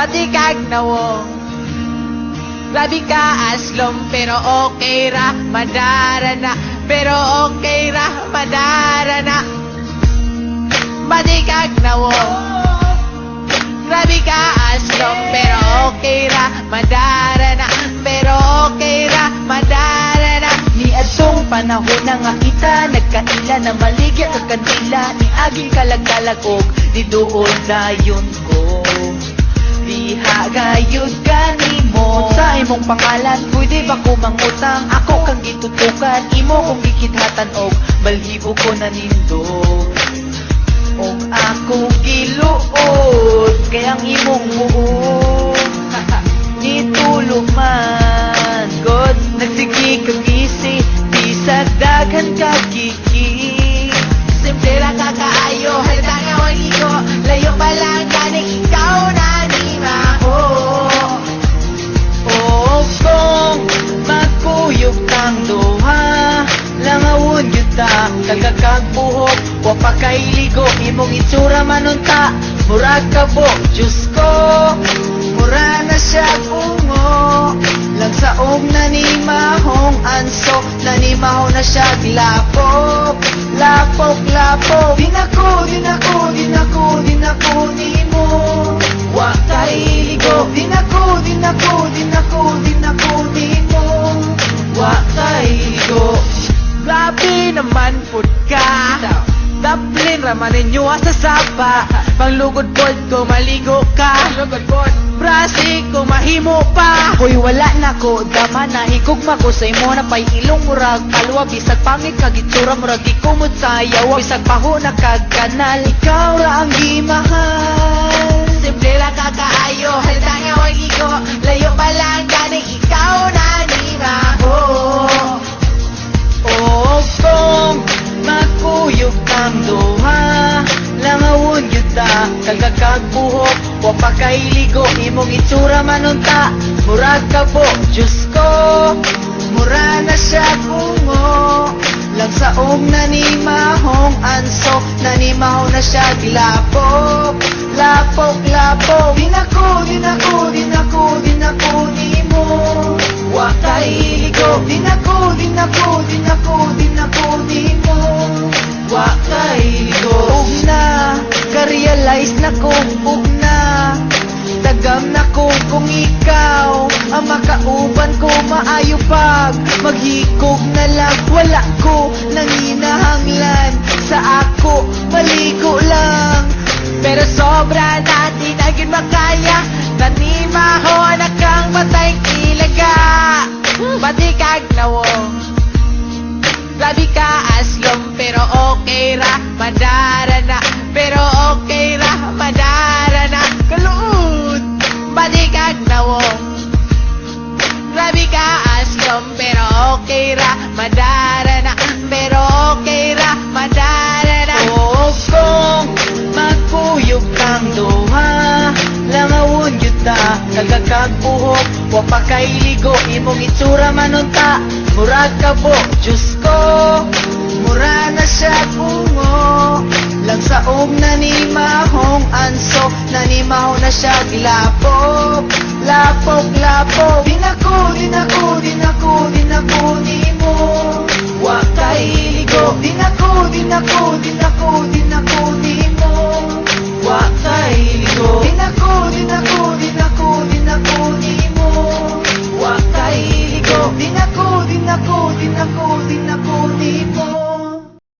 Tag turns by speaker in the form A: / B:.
A: Batikag na wo Grabe ka aslom pero okay ra Madara na. Pero okay ra Madara na. Batikag na wo Grabe ka aslom pero okay ra Madara na. Pero okay ra Madara na.
B: Ni atong panahon na nga kita Nagkaila na maligya sa kandila. Ni aging kalagkalag og Di doon dayon ko Diha gayud kanimo Sa imong pangalan Pwede ba ko mangutang Ako kang gitutukan Imo kong gikithatan og Balhibo ko na nindo Og ako giluod Kagakagbuhok Wa pa kay ligo Imong itsura manunta. Murag ka po Diyos ko Mura na siya ungo Lang sa og nanimahong anso Nanimaho na siya Lapok Lapok, lapok. Di na ko, di na ko, di na ko, di na ko Di mo. Wa kay ligo
A: pud ka Daplin raman ninyo sa sapa Panglugod pod ko maligo ka. Lugod pod Brasi ko mahimo pa.
B: Hoy wala na ko Dama na higugma ko. Sa imo na pay ilong murag Kalwa. Bisag pangit kagitsura murag ikumot sa yawa. Bisag paho na kag kanal Ikaw ra ang gimahal.
A: Simple lang kakaayo Halata nga waligo Layo pa
B: ta Kagakagbuhok Wa pa kay ligo Imong itsura manunta. Murag ka po Diyos ko Mura na siya kungo Lang sa og nanimahong anso Nanimaho na siya Gilapok Lapok, lapok. Di na ko, di na ko, di na ko, di na ko Di mo. Wa
A: sobra natin ang yun makaya Nanimaho
B: ta Kagakagbuhok Wa pa kay ligo Imong itsura manunta. Murag ka po Diyos ko Mura na siya kungo Lang sa og nanimahong anso Nanimaho na siya Gilapok Lapok, lapok Di na ko, di na ko, di na ko, di na ko Di mo. Wa kay ligo. Di na ko, di na ko, di na ko, di